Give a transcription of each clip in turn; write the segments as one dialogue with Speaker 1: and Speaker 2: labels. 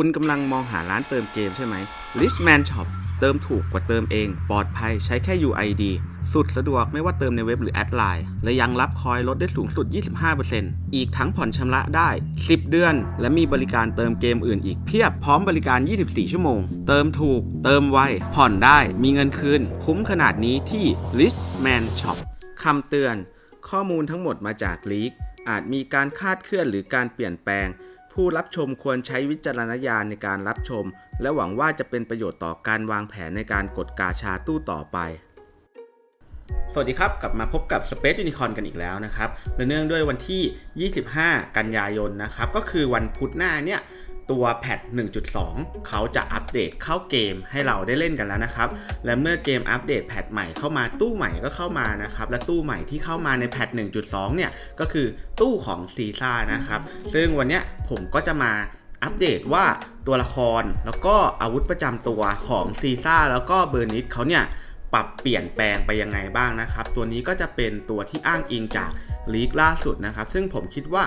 Speaker 1: คุณกำลังมองหาร้านเติมเกมใช่ไหม Richman Shop เติมถูกกว่าเติมเอง ปลอดภัยใช้แค่ UID สุดสะดวกไม่ว่าเติมในเว็บหรือแอดไลน์ และยังรับคอยลดได้สูงสุด 25%อีกทั้งผ่อนชำระได้ 10 เดือน และมีบริการเติมเกมอื่นอีกเพียบ พร้อมบริการ 24 ชั่วโมง เติมถูก เติมไว ผ่อนได้ มีเงินคืน คุ้มขนาดนี้ที่ Richman Shop คำเตือน ข้อมูลทั้งหมดมาจากลีกอาจมีการคาดเคลื่อนหรือการเปลี่ยนแปลง ผู้รับชมควรใช้วิจารณญาณในการรับชม และหวังว่าจะเป็นประโยชน์ต่อการวางแผนในการกดกาชาตู้ต่อไป สวัสดีครับ กลับมาพบกับ Space Unicorn กันอีกแล้วนะครับและเนื่องด้วยวันที่ 25 กันยายนนะครับ ก็คือวันพุธหน้าเนี่ย ตัวแพท1.2 เขาจะอัปเดตเข้าเกมให้เราได้เล่นกันแล้วนะครับ และเมื่อเกมอัปเดตแพทใหม่เข้ามาตู้ใหม่ก็เข้ามานะครับ และตู้ใหม่ที่เข้ามาในแพท1.2 เนี่ย ก็คือตู้ของซีซ่านะครับ ซึ่งวันนี้ผมก็จะมาอัปเดตว่าตัวละครแล้วก็อาวุธประจำตัวของซีซ่าแล้วก็เบอร์นิสเขาเนี่ยปรับเปลี่ยนแปลงไปยังไงบ้างนะครับ ตัวนี้ก็จะเป็นตัวที่อ้างอิงจาก ลีกล่าสุดนะครับซึ่งผมคิดว่า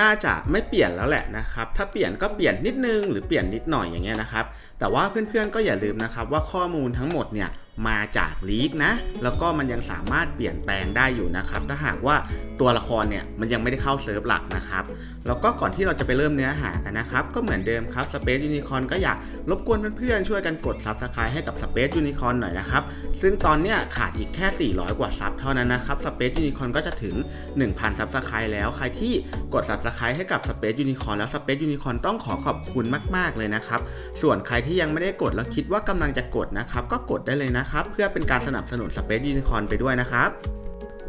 Speaker 1: น่าจะไม่เปลี่ยนแล้วแหละนะครับถ้าเปลี่ยนก็เปลี่ยนนิดนึงหรือเปลี่ยนนิดหน่อยอย่างเงี้ยนะครับแต่ว่าเพื่อนๆก็อย่าลืมนะครับว่าข้อมูลทั้งหมดเนี่ยมาจากลีกนะ แล้วก็มันยังสามารถเปลี่ยนแปลงได้อยู่นะครับ ถ้าหากว่าตัวละครเนี่ยมันยังไม่ได้เข้าเซิร์ฟหลักนะครับ แล้วก็ก่อนที่เราจะไปเริ่มเนื้อหากันนะครับ ก็เหมือนเดิมครับ Space Unicorn ก็อยากรบกวนเพื่อนๆ ช่วยกันกด Subscribe ให้กับ Space Unicorn หน่อยนะครับ ซึ่งตอนเนี้ยขาดอีกแค่ 400 กว่าซับเท่านั้นนะครับ Space Unicorn ก็จะถึง1,000 Subscribe แล้วใครที่กด Subscribe ให้กับ Space Unicorn แล้ว Space Unicorn ต้องขอขอบคุณมาก ๆ เลยนะครับ ส่วนใครที่ยังไม่ได้กดแล้วคิดว่ากำลังจะกดนะครับ ก็กดได้เลยนะครับ เพื่อเป็นการสนับสนุน Space Unicorn ไปด้วยนะครับ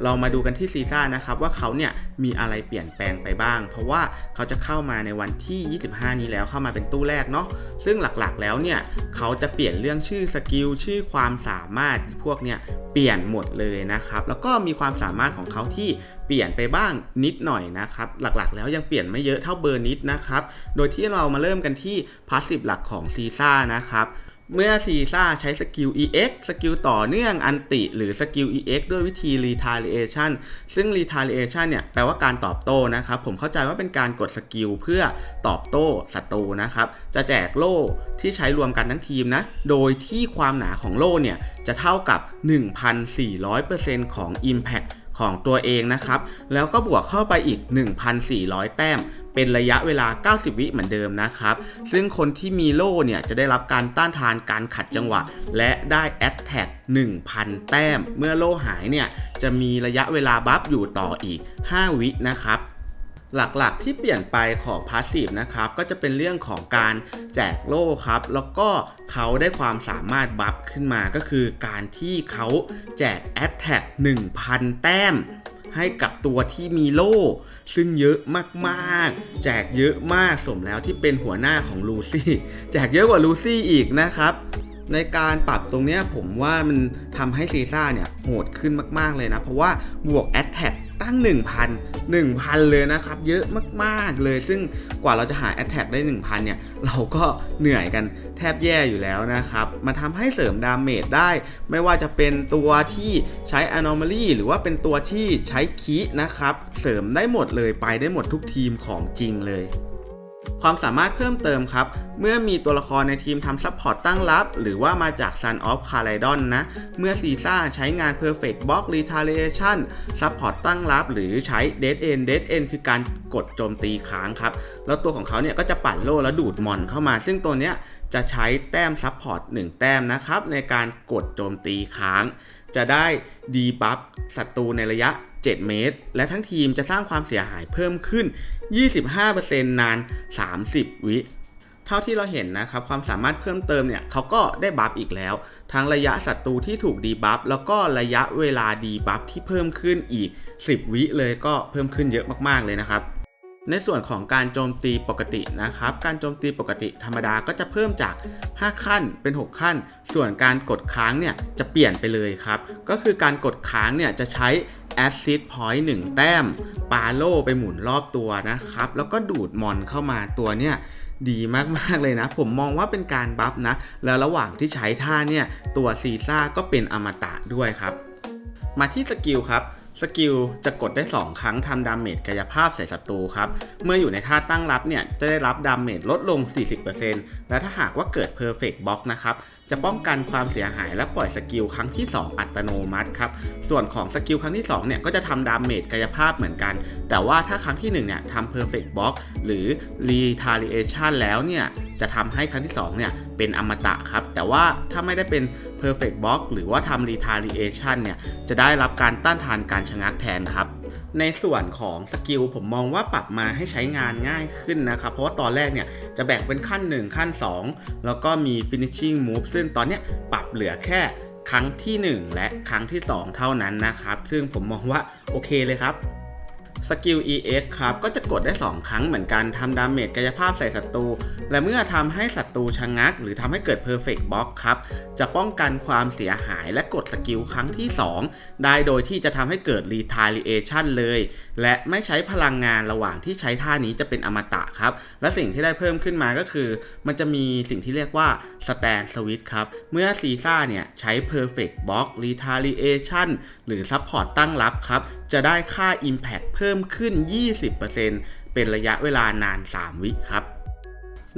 Speaker 1: เรามาดูกันที่ซีซ่านะครับว่าเขาเนี่ยมีอะไรเปลี่ยนแปลงไปบ้าง เพราะว่าเขาจะเข้ามาในวันที่ 25 นี้แล้วเข้ามาเป็นตู้แรกเนาะซึ่งหลักๆแล้วเนี่ยเขาจะเปลี่ยนเรื่องชื่อสกิลชื่อความสามารถพวกเนี่ยเปลี่ยนหมดเลยนะครับแล้วก็มีความสามารถของเขาที่เปลี่ยนไปบ้างนิดหน่อยนะครับหลักๆ แล้วยังเปลี่ยนไม่เยอะเท่าเบอร์นิดนะครับโดยที่เรามาเริ่มกันที่พาสซีฟหลักของซีซ่านะครับ เมื่อซีซ่าใช้สกิล EX สกิลต่อเนื่องอันติ หรือสกิล EX ด้วยวิธี retaliation ซึ่ง retaliation เนี่ยแปลว่าการตอบโต้นะครับ ผมเข้าใจว่าเป็นการกดสกิลเพื่อตอบโต้ศัตรูนะครับ จะแจกโล่ที่ใช้รวมกันทั้งทีมนะ โดยที่ความหนาของโล่เนี่ยจะเท่ากับ 1,400%ของ Impact ของตัวเองนะครับ แล้วก็บวกเข้าไปอีก 1,400 แต้ม เป็นระยะเวลา 90 วิเหมือนเดิมนะครับ ซึ่งคนที่มีโล่เนี่ยจะได้รับการต้านทานการขัดจังหวะ และได้แอตแทก1,000 แต้ม เมื่อโล่หายเนี่ยจะมีระยะเวลาบัฟอยู่ต่ออีก 5 วินะครับ หลักๆที่เปลี่ยนไปของพาสซีฟนะครับก็จะเป็นเรื่องของการแจกโล่ครับ แล้วก็เขาได้ความสามารถบัฟขึ้นมาก็คือการที่เขาแจกแอตแทก1,000 แต้มให้กับตัวที่มีโล่ ซึ่งเยอะมากๆ แจกเยอะมากสมแล้วที่เป็นหัวหน้าของลูซี่แจกเยอะกว่าลูซี่อีกนะครับ ในการปรับตรงนี้ผมว่ามันทำให้ซีซ่าเนี่ยโหดขึ้นมากๆเลยนะ เพราะว่าบวกแอตแทก ตั้ง 1,000 1,000 เลยนะครับ เยอะมากๆเลย ซึ่งกว่าเราจะหาแอตแทกได้ 1,000 เนี่ย เราก็เหนื่อยกันแทบแย่อยู่แล้วนะครับ มาทำให้เสริมดาเมจได้ ไม่ว่าจะเป็นตัวที่ใช้ Anomaly หรือว่าเป็นตัวที่ใช้คีนะครับ เสริมได้หมดเลยไปได้หมดทุกทีมของจริงเลย ความสามารถเพิ่มเติมครับ เมื่อมีตัวละครในทีมทำซัพพอร์ตตั้งรับ หรือว่ามาจาก Sun of c a l y d o n นะ เมื่อซีซ่าใช้งาน Perfect Block Retaliation ซัพพอร์ตตั้งรับ หรือใช้ Dead End Dead End คือการกดโจมตีค้างครับ แล้วตัวของเขาเนี่ยก็จะปั่นโล่แล้วดูดมอนเข้ามา ซึ่งตัวเนี้ยจะใช้แต้มซัพพอร์ต1แต้มนะครับ ในการกดโจมตีค้าง จะได้ดีบัฟศัตรูในระยะ 7 เมตร และทั้งทีมจะสร้างความเสียหายเพิ่มขึ้น 25%นาน 30 วิ เท่าที่เราเห็นนะครับ ความสามารถเพิ่มเติมเนี่ยเขาก็ได้บัฟอีกแล้ว ทั้งระยะศัตรูที่ถูกดีบัฟแล้วก็ระยะเวลาดีบัฟที่เพิ่มขึ้นอีก 10 วิเลยก็เพิ่มขึ้นเยอะมากๆเลยนะครับในส่วนของการโจมตีปกตินะครับ การโจมตีปกติธรรมดาก็จะเพิ่มจาก 5 ขั้นเป็น 6 ขั้น ส่วนการกดค้างเนี่ยจะเปลี่ยนไปเลยครับ ก็คือการกดค้างเนี่ยจะใช้ แอตซิตพอยต์หนึ่งแต้ม ปาโลไปหมุนรอบตัวนะครับ แล้วก็ดูดมอนเข้ามาตัวเนี่ยดีมาก ๆ เลยนะ ผมมองว่าเป็นการบัฟนะ แล้วระหว่างที่ใช้ท่าเนี่ย ตัวซีซ่าก็เป็นอมตะด้วยครับ มาที่สกิลครับ สกิลจะกดได้ 2 ครั้งทำดาเมจกายภาพใส่ศัตรูครับ เมื่ออยู่ในท่าตั้งรับเนี่ย จะได้รับดาเมจลดลง 40%และถ้าหากว่าเกิด Perfect Box นะครับ จะป้องกันความเสียหายและปล่อยสกิลครั้งที่ 2 อัตโนมัติครับ ส่วนของสกิลครั้งที่ 2 เนี่ย ก็จะทำดาเมจกายภาพเหมือนกัน แต่ว่าถ้าครั้งที่ 1 เนี่ยทำ Perfect Box หรือ Retaliation แล้วเนี่ย จะทำให้ครั้งที่2เนี่ยเป็นอมตะครับ แต่ว่าถ้าไม่ได้เป็น Perfect Box หรือว่าทำ Retaliation เนี่ยจะได้รับการต้านทานการชะงักแทนครับในส่วนของสกิลผมมองว่าปรับมาให้ใช้งานง่ายขึ้นนะครับ เพราะว่าตอนแรกเนี่ยจะแบ่งเป็นขั้น 1 ขั้น 2 แล้วก็มี finishing move ซึ่งตอนเนี้ยปรับเหลือแค่ครั้งที่ 1 และครั้งที่ 2 เท่านั้นนะครับ ซึ่งผมมองว่าโอเคเลยครับ สกิล EX ครับ ก็จะกดได้ 2 ครั้งเหมือนกันทำดาเมจกายภาพใส่ศัตรู และเมื่อทำให้ศัตรูชะงัก หรือทำให้เกิด Perfect Box ครับ จะป้องกันความเสียหายและกดสกิลครั้งที่ 2 ได้โดยที่จะทำให้เกิด Retaliation เลย และไม่ใช้พลังงานระหว่างที่ใช้ท่านี้จะเป็นอมตะครับ และสิ่งที่ได้เพิ่มขึ้นมาก็คือ มันจะมีสิ่งที่เรียกว่า Stand Switch ครับ เมื่อซีซ่าเนี่ยใช้ Perfect Box Retaliation หรือ Support ตั้งรับครับจะได้ค่า Impact เพิ่มขึ้น 20%เป็นระยะเวลานาน 3 วิครับ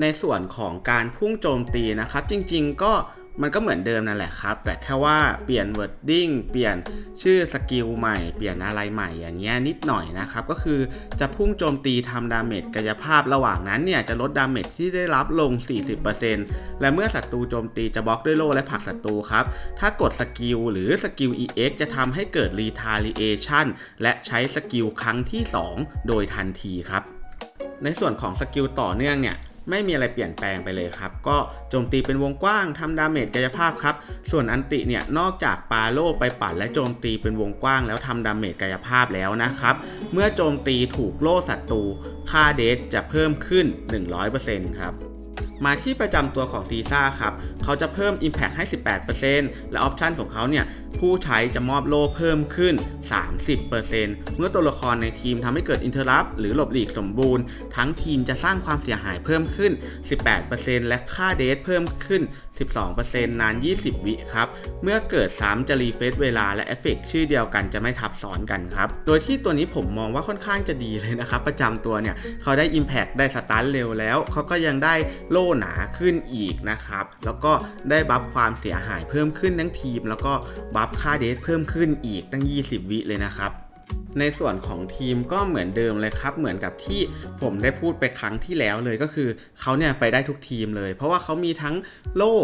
Speaker 1: ในส่วนของการพุ่งโจมตีนะครับ จริงๆก็ มันก็เหมือนเดิมนั่นแหละครับ แต่แค่ว่าเปลี่ยน wording เปลี่ยนชื่อสกิลใหม่ เปลี่ยนอะไรใหม่อย่างเงี้ยนิดหน่อยนะครับ ก็คือจะพุ่งโจมตีทำดาเมจกายภาพระหว่างนั้นเนี่ย จะลดดาเมจที่ได้รับลง 40%และเมื่อศัตรูโจมตีจะบล็อกด้วยโล่และผลักศัตรูครับ ถ้ากดสกิลหรือสกิล EX จะทำให้เกิด Retaliation และใช้สกิลครั้งที่ 2 โดยทันทีครับในส่วนของสกิลต่อเนื่องเนี่ย ไม่มีอะไรเปลี่ยนแปลงไปเลยครับ ก็โจมตีเป็นวงกว้างทำดาเมจกายภาพครับ ส่วนอันติเนี่ยนอกจากปาโล่ไปปัดและโจมตีเป็นวงกว้างแล้วทำดาเมจกายภาพแล้วนะครับ เมื่อโจมตีถูกโล่ศัตรูค่าเดชจะเพิ่มขึ้น 100%ครับ มาที่ประจำตัวของซีซ่าครับ เขาจะเพิ่ม Impact ให้ 18%และออปชันของเขาเนี่ย ผู้ใช้จะมอบโล่เพิ่มขึ้น 30%เมื่อตัวละครในทีมทำให้เกิดอินเทอร์รับหรือหลบหลีกสมบูรณ์ ทั้งทีมจะสร้างความเสียหายเพิ่มขึ้น 18%และค่าเดสเพิ่มขึ้น 12%นาน 20 วิครับ เมื่อเกิดซ้ำจะรีเฟซเวลาและเอฟเฟกชื่อเดียวกันจะไม่ทับซ้อนกันครับ โดยที่ตัวนี้ผมมองว่าค่อนข้างจะดีเลยนะครับ ประจำตัวเนี่ย เขาได้ Impact ได้สตาร์ทเร็วแล้ว เขาก็ยังได้โล่หนาขึ้นอีกนะครับ แล้วก็ได้บัฟความเสียหายเพิ่มขึ้นทั้งทีม แล้วก็บัฟค่าเดสเพิ่มขึ้นอีกตั้ง 20 วิเลยนะครับในส่วนของทีมก็เหมือนเดิมเลยครับ เหมือนกับที่ผมได้พูดไปครั้งที่แล้วเลยก็คือเขาเนี่ยไปได้ทุกทีมเลย เพราะว่าเขามีทั้งโล่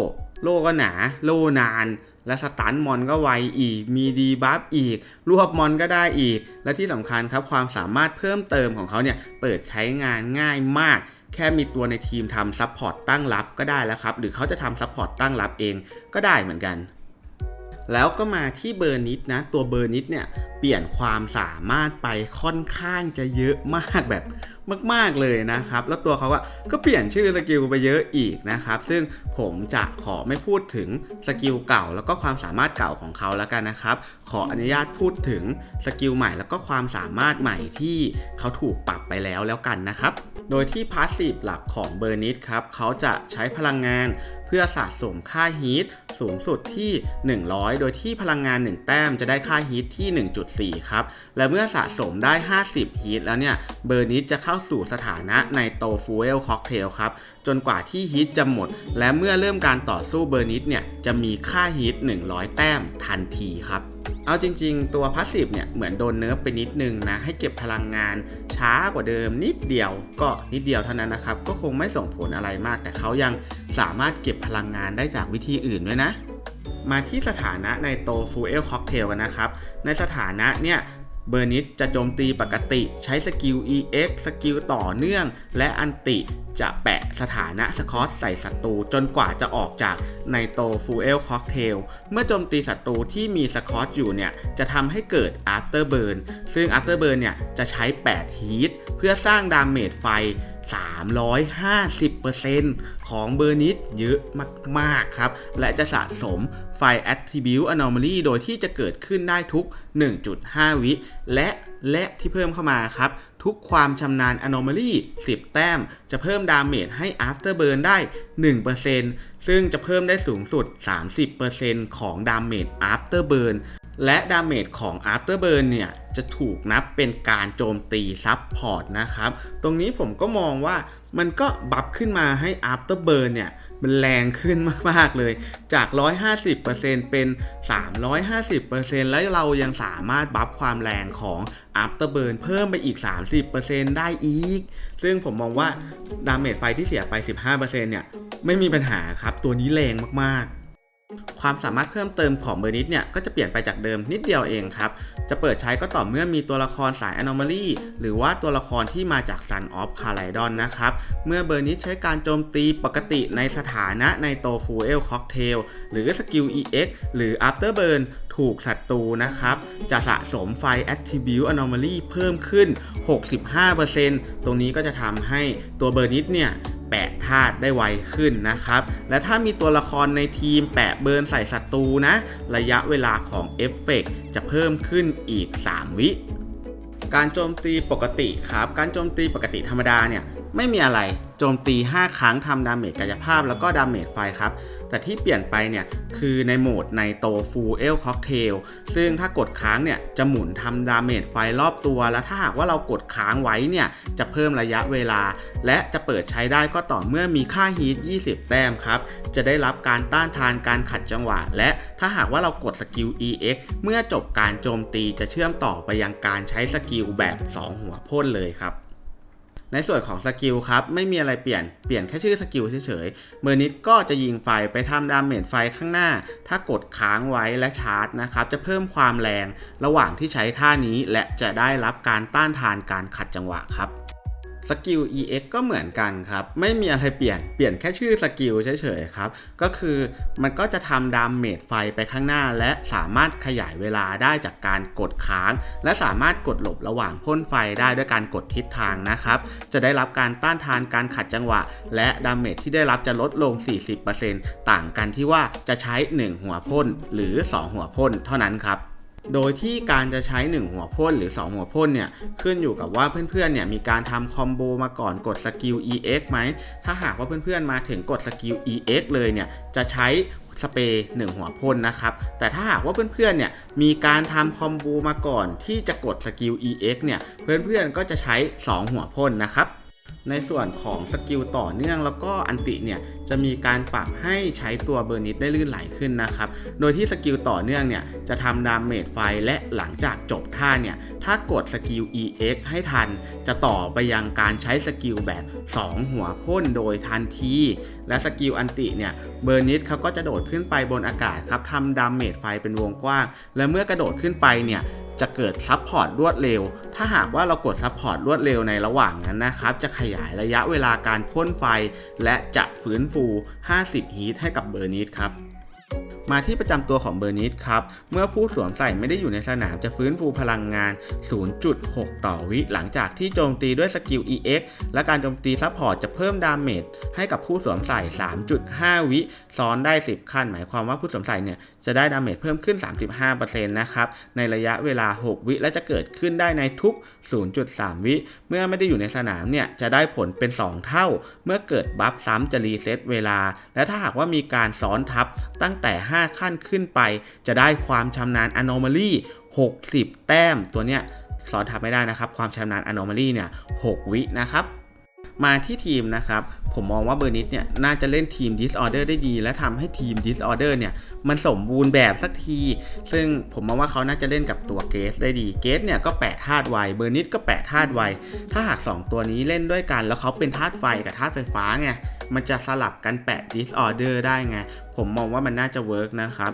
Speaker 1: โล่ก็หนา โล่นาน และสตันมอนก็ไวอีก มีดีบัฟอีก รวบมอนก็ได้อีก และที่สำคัญครับความสามารถเพิ่มเติมของเขาเนี่ยเปิดใช้งานง่ายมาก แค่มีตัวในทีมทำซัพพอร์ตตั้งรับก็ได้แล้วครับ หรือเขาจะทำซัพพอร์ตตั้งรับเองก็ได้เหมือนกัน แล้วก็มาที่เบอร์นิดนะ ตัวเบอร์นิดเนี่ยเปลี่ยนความสามารถไปค่อนข้างจะเยอะมากแบบมาก ๆ เลยนะครับ แล้วตัวเขาก็เปลี่ยนชื่อสกิลไปเยอะอีกนะครับ ซึ่งผมจะขอไม่พูดถึงสกิลเก่า แล้วก็ความสามารถเก่าของเขาแล้วกันนะครับ ขออนุญาตพูดถึงสกิลใหม่ แล้วก็ความสามารถใหม่ที่เขาถูกปรับไปแล้วแล้วกันนะครับ โดยที่พาสซีฟหลักของเบอร์นิดครับเขาจะใช้พลังงานเพื่อสะสมค่าฮีทสูงสุดที่ 100 โดยที่พลังงาน 1 แต้มจะได้ค่าฮีทที่ 1.4 ครับ และเมื่อสะสมได้ 50 ฮีทแล้วเนี่ย เบอร์นิดจะเข้าสู่สถานะในโตฟูเอลค็อกเทลครับ จนกว่าที่ฮีทจะหมด และเมื่อเริ่มการต่อสู้เบอร์นิดเนี่ย จะมีค่าฮีท100 แต้มทันทีครับเอาจริงๆ ตัวพาสซีฟเนี่ยเหมือนโดนเนิร์ฟไปนิดนึงนะ ให้เก็บพลังงานช้ากว่าเดิมนิดเดียวก็นิดเดียวเท่านั้นนะครับ ก็คงไม่ส่งผลอะไรมาก แต่เขายังสามารถเก็บพลังงานได้จากวิธีอื่นด้วยนะ มาที่สถานะในโตฟูเอลค็อกเทลกันนะครับ ในสถานะเนี่ยเบอร์นิสจะโจมตีปกติใช้สกิล EX สกิลต่อเนื่อง และอันติจะแปะสถานะสคอตใส่ศัตรูจนกว่าจะออกจากในโตฟูเอลค็อกเทลเมื่อโจมตีศัตรูที่มีสคอตอยู่เนี่ย จะทำให้เกิด After Burn ซึ่ง After Burn เนี่ย จะใช้8ฮีทเพื่อสร้างดาเมจไฟ 350%ของเบอร์นิดเยอะมาก ๆ ครับ และจะสะสมไฟ Attribute Anomaly โดยที่จะเกิดขึ้นได้ทุก 1.5 วิ และและที่เพิ่มเข้ามาครับ ทุกความชำนาญ Anomaly 10 แต้ม จะเพิ่มดาเมจให้ After Burn ได้ 1%ซึ่งจะเพิ่มได้สูงสุด 30%ของดาเมจ After Burn และดาเมจของ Afterburn เนี่ยจะถูกนับเป็นการโจมตีซับพอร์ตนะครับ ตรงนี้ผมก็มองว่ามันก็บัฟขึ้นมาให้ Afterburn เนี่ยมันแรงขึ้นมาก ๆ เลย จาก 150%เป็น 350%แล้วเรายังสามารถบัฟความแรงของ Afterburn เพิ่มไปอีก 30%ได้อีก ซึ่งผมมองว่าดาเมจไฟที่เสียไป 15%เนี่ยไม่มีปัญหาครับ ตัวนี้แรงมาก ๆ ความสามารถเพิ่มเติมของเบอร์นิดเนี่ยก็จะเปลี่ยนไปจากเดิมนิดเดียวเองครับ จะเปิดใช้ก็ต่อเมื่อมีตัวละครสาย Anomaly หรือว่าตัวละครที่มาจาก Sun of k a l y d o n นะครับ เมื่อเบอร์นิดใช้การโจมตีปกติในสถานะในโตฟูเอลค็อกเทลหรือสกิล EX หรือ Afterburn ถูกศัตรูนะครับ จะสะสมไฟ Attribute Anomaly เพิ่มขึ้น 65%ตรงนี้ก็จะทำให้ตัวเบอร์นิดเนี่ย แปะธาตุได้ไวขึ้นนะครับ และถ้ามีตัวละครในทีมแปะเบิร์นใส่ศัตรูนะ ระยะเวลาของเอฟเฟกต์จะเพิ่มขึ้นอีก 3 วิ การโจมตีปกติครับ การโจมตีปกติธรรมดาเนี่ย ไม่มีอะไรโจมตี 5 ครั้งทำดาเมจกายภาพแล้วก็ดาเมจไฟครับ แต่ที่เปลี่ยนไปเนี่ยคือในโหมดในโตฟูเอลค็อกเทลซึ่งถ้ากดค้างเนี่ยจะหมุนทำดาเมจไฟรอบตัว แล้วถ้าหากว่าเรากดค้างไว้เนี่ยจะเพิ่มระยะเวลา และจะเปิดใช้ได้ก็ต่อเมื่อมีค่าฮีท 20 แต้มครับ จะได้รับการต้านทานการขัดจังหวะ และถ้าหากว่าเรากดสกิล EX เมื่อจบการโจมตีจะเชื่อมต่อไปยังการใช้สกิลแบบ 2 หัวพ่นเลยครับ ในส่วนของสกิลครับไม่มีอะไรเปลี่ยนเปลี่ยนแค่ชื่อสกิลเฉยๆเมอร์นิดก็จะยิงไฟไปทำดาเมจไฟข้างหน้า ถ้ากดค้างไว้และชาร์จนะครับจะเพิ่มความแรงระหว่างที่ใช้ท่านี้และจะได้รับการต้านทานการขัดจังหวะครับ สกิล EX ก็เหมือนกันครับ ไม่มีอะไรเปลี่ยน เปลี่ยนแค่ชื่อสกิลเฉยๆครับ ก็คือมันก็จะทำดามเมจไฟไปข้างหน้า และสามารถขยายเวลาได้จากการกดค้าง และสามารถกดหลบระหว่างพ่นไฟได้ด้วยการกดทิศทางนะครับ จะได้รับการต้านทานการขัดจังหวะ และดามเมจที่ได้รับจะลดลง 40%ต่างกันที่ว่าจะใช้ 1 หัวพ่นหรือ 2 หัวพ่นเท่านั้นครับ โดยที่การจะใช้ 1 หัวพ่นหรือ 2 หัวพ่นเนี่ยขึ้นอยู่กับว่าเพื่อนๆเนี่ยมีการทำคอมโบมาก่อนกดสกิล EX ไหม ถ้าหากว่าเพื่อนๆมาถึงกดสกิล EX เลยเนี่ยจะใช้สเปรย์หนึ่งหัวพ่นนะครับ แต่ถ้าหากว่าเพื่อนๆเนี่ยมีการทำคอมโบมาก่อนที่จะกดสกิล EX เนี่ยเพื่อนๆก็จะใช้ 2 หัวพ่นนะครับ ในส่วนของสกิลต่อเนื่องแล้วก็อันติเนี่ยจะมีการปรับให้ใช้ตัวเบอร์นิดได้ลื่นไหลขึ้นนะครับ โดยที่สกิลต่อเนื่องเนี่ยจะทำดาเมจไฟและหลังจากจบท่าเนี่ยถ้ากดสกิล EX ให้ทัน จะต่อไปยังการใช้สกิลแบบ 2 หัวพ่นโดยทันที และสกิลอันติเนี่ยเบอร์นิดเขาก็จะโดดขึ้นไปบนอากาศครับทำดาเมจไฟเป็นวงกว้าง และเมื่อกระโดดขึ้นไปเนี่ย จะเกิดซับพอร์ตรวดเร็ว ถ้าหากว่าเรากดซับพอร์ตรวดเร็วในระหว่างนั้นนะครับ จะขยายระยะเวลาการพ่นไฟ และจะฟื้นฟู 50 ฮีทให้กับเบอร์นิดครับ มาที่ประจำตัวของเบอร์นิดครับ เมื่อผู้สวมใส่ไม่ได้อยู่ในสนามจะฟื้นฟูพลังงาน 0.6 ต่อวิหลังจากที่โจมตีด้วยสกิล EX และการโจมตีซับพอร์ตจะเพิ่มดาเมจให้กับผู้สวมใส่ 3.5 วิซ้อนได้ 10 ขั้น หมายความว่าผู้สวมใส่เนี่ยจะได้ดาเมจเพิ่มขึ้น 35%นะครับในระยะเวลา 6 วิและจะเกิดขึ้นได้ในทุก 0.3 วิ เมื่อไม่ได้อยู่ในสนามเนี่ยจะได้ผลเป็น 2 เท่า เมื่อเกิดบัฟซ้ำจะรีเซ็ตเวลา และถ้าหากว่ามีการซ้อนทับตั้งแต่5ขั้นขึ้นไป จะได้ความชำนาญ Anomaly 60 แต้ม ตัวเนี้ยซ้อนทับไม่ได้นะครับ ความชำนาญ Anomaly เนี่ย 6 วินะครับมาที่ทีมนะครับ ผมมองว่าเบอร์นิดเนี่ยน่าจะเล่นทีม Disorder ได้ดี และทำให้ทีม Disorder เนี่ยมันสมบูรณ์แบบสักที ซึ่งผมมองว่าเขาน่าจะเล่นกับตัวเกสได้ดีเกสเนี่ยก็แปะธาตุไวเบอร์นิดก็แปะธาตุไวถ้าหาก 2 ตัวนี้เล่นด้วยกัน แล้วเขาเป็นธาตุไฟกับธาตุไฟฟ้าไงมันจะสลับกันแปะ Disorder ได้ไง ผมมองว่ามันน่าจะเวิร์กนะครับ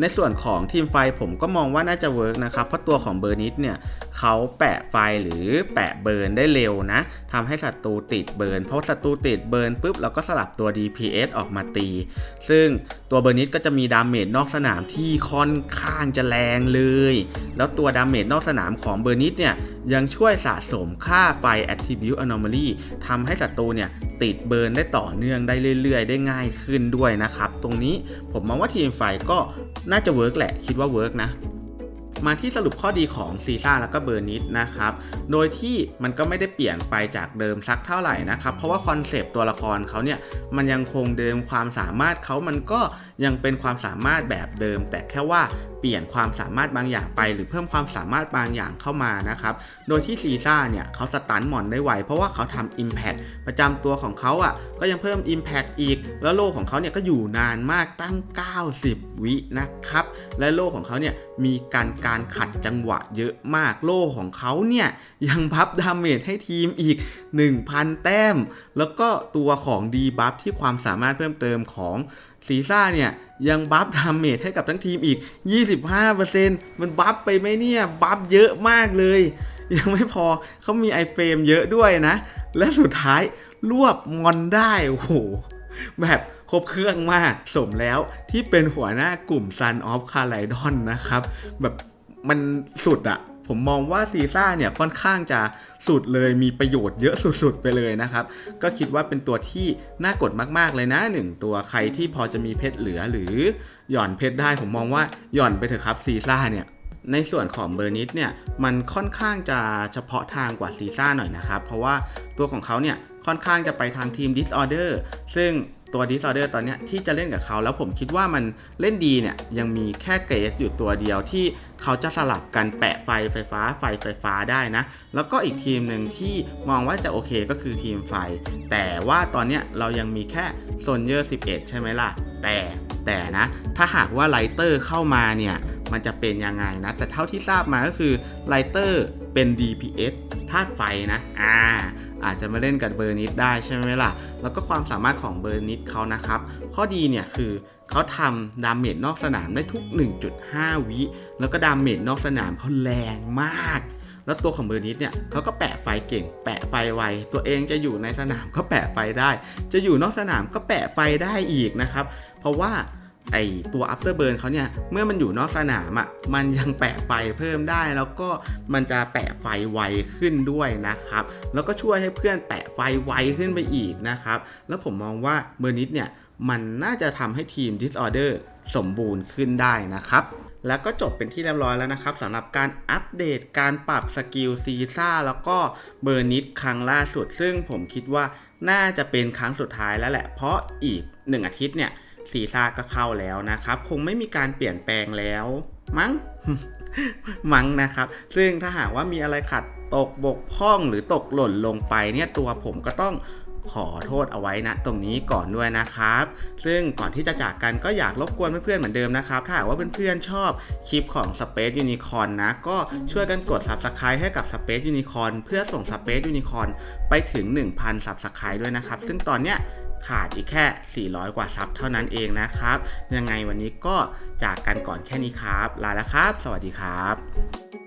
Speaker 1: ในส่วนของทีมไฟผมก็มองว่าน่าจะเวิร์กนะครับ เพราะตัวของเบอร์นิดเนี่ยเขาแปะไฟหรือแปะเบิร์นได้เร็วนะทำให้ศัตรูติดเบิร์นเพราะศัตรูติดเบิร์นปุ๊บเราก็สลับตัว DPS ออกมาตี ซึ่งตัวเบอร์นิดก็จะมีดาเมจนอกสนามที่ค่อนข้างจะแรงเลย แล้วตัวดาเมจนอกสนามของเบอร์นิดเนี่ยยังช่วยสะสมค่าไฟ Attribute Anomaly ทำให้ศัตรูเนี่ยติดเบิร์นได้ต่อเนื่องได้เรื่อย ๆ ได้ง่ายขึ้นด้วยนะครับตรงนี้ ผมมองว่าทีมไฟก็น่าจะเวิร์กแหละ คิดว่าเวิร์กนะมาที่สรุปข้อดีของซีซ่าแล้วก็เบอร์นิดนะครับ โดยที่มันก็ไม่ได้เปลี่ยนไปจากเดิมสักเท่าไหร่นะครับ เพราะว่าคอนเซปต์ตัวละครเขาเนี่ย มันยังคงเดิมความสามารถเขามันก็ ยังเป็นความสามารถแบบเดิม แต่แค่ว่าเปลี่ยนความสามารถบางอย่างไป หรือเพิ่มความสามารถบางอย่างเข้ามานะครับ โดยที่ซีซ่าเนี่ยเขาสตันมอนได้ไว เพราะว่าเขาทำ Impact ประจำตัวของเขาอะก็ยังเพิ่ม Impact อีก แล้วโลของเขาเนี่ยก็อยู่นานมากตั้ง 90 วินะครับ และโลของเขาเนี่ยมีการการขัดจังหวะเยอะมากโลของเขาเนี่ยยังพับดาเมจให้ทีมอีก 1,000 แต้ม แล้วก็ตัวของดีบัฟที่ความสามารถเพิ่มเติมของ ซีซ่าเนี่ยยังบัฟดาเมจให้กับทั้งทีมอีก 25%มันบัฟไปไหมเนี่ย บัฟเยอะมากเลย ยังไม่พอเขามีไอเฟรมเยอะด้วยนะ และสุดท้ายรวบมอนได้ โอ้โห แบบครบเครื่องมาก สมแล้วที่เป็นหัวหน้ากลุ่ม Sun of c a l y d o n นะครับ แบบมันสุดอะ ผมมองว่าซีซ่าเนี่ยค่อนข้างจะสุดเลยมีประโยชน์เยอะสุดๆไปเลยนะครับ ก็คิดว่าเป็นตัวที่น่ากดมากๆเลยนะหนึ่งตัวใครที่พอจะมีเพชรเหลือหรือหย่อนเพชรได้ผมมองว่าหย่อนไปเถอะครับซีซ่าเนี่ยในส่วนของเบอร์นิดเนี่ยมันค่อนข้างจะเฉพาะทางกว่าซีซ่าหน่อยนะครับ เพราะว่าตัวของเขาเนี่ยค่อนข้างจะไปทางทีม Disorder ซึ่ง ตัว Disorder ตอนนี้ที่จะเล่นกับเขา แล้วผมคิดว่ามันเล่นดีเนี่ย ยังมีแค่เกรสอยู่ตัวเดียวที่เขาจะสลับกันแปะไฟไฟฟ้าไฟไฟฟ้าได้นะ แล้วก็อีกทีมหนึ่งที่มองว่าจะโอเคก็คือทีมไฟ แต่ว่าตอนนี้เรายังมีแค่โซนเยอร์11 ใช่ไหมล่ะ แต่แต่นะ ถ้าหากว่าไลเตอร์เข้ามาเนี่ย มันจะเป็นยังไงนะ แต่เท่าที่ทราบมาก็คือไลเตอร์ เป็น DPS ธาตุไฟนะอ่าอาจจะมาเล่นกับเบอร์นิดได้ใช่ไหมล่ะ แล้วก็ความสามารถของเบอร์นิดเขานะครับ ข้อดีเนี่ยคือเขาทำดาเมจนอกสนามได้ทุก 1.5 วิ แล้วก็ดาเมจนอกสนามเขาแรงมาก แล้วตัวของเบอร์นิดเนี่ยเขาก็แปะไฟเก่ง แปะไฟไว ตัวเองจะอยู่ในสนามก็แปะไฟได้ จะอยู่นอกสนามก็แปะไฟได้อีกนะครับ เพราะว่า ไอตัว after burn เขาเนี่ย เมื่อมันอยู่นอกสนามอะ่ะ มันยังแปะไฟเพิ่มได้ แล้วก็มันจะแปะไฟไวขึ้นด้วยนะครับ แล้วก็ช่วยให้เพื่อนแปะไฟไวขึ้นไปอีกนะครับ แล้วผมมองว่าเบอร์นิดเนี่ย มันน่าจะทำให้ทีม Disorder สมบูรณ์ขึ้นได้นะครับแล้วก็จบเป็นที่เรียบร้อยแล้วนะครับสำหรับการอัปเดตการปรับสกิลซีซ่าแล้วก็เบอร์นิดครั้งล่าสุด ซึ่งผมคิดว่าน่าจะเป็นครั้งสุดท้ายแล้วแหละ เพราะอีก 1 อาทิตย์เนี่ย ซีซ่าก็เข้าแล้วนะครับ คงไม่มีการเปลี่ยนแปลงแล้ว มั้ง มั้งนะครับ ซึ่งถ้าหากว่ามีอะไรขัดตกบกพร่องหรือตกหล่นลงไปเนี่ยตัวผมก็ต้อง ขอโทษเอาไว้นะตรงนี้ก่อนด้วยนะครับ ซึ่งก่อนที่จะจากกันก็อยากรบกวนเพื่อนๆเหมือนเดิมนะครับ ถ้าหากว่าเพื่อนๆชอบคลิปของ Space Unicorn นะ ก็ช่วยกันกด Subscribe ให้กับ Space Unicorn เพื่อส่ง Space Unicorn ไปถึง 1,000 Subscribe ด้วยนะครับ ซึ่งตอนเนี้ยขาดอีกแค่ 400 กว่าซับเท่านั้นเองนะครับ ยังไงวันนี้ก็จากกันก่อนแค่นี้ครับ ลาแล้วครับ สวัสดีครับ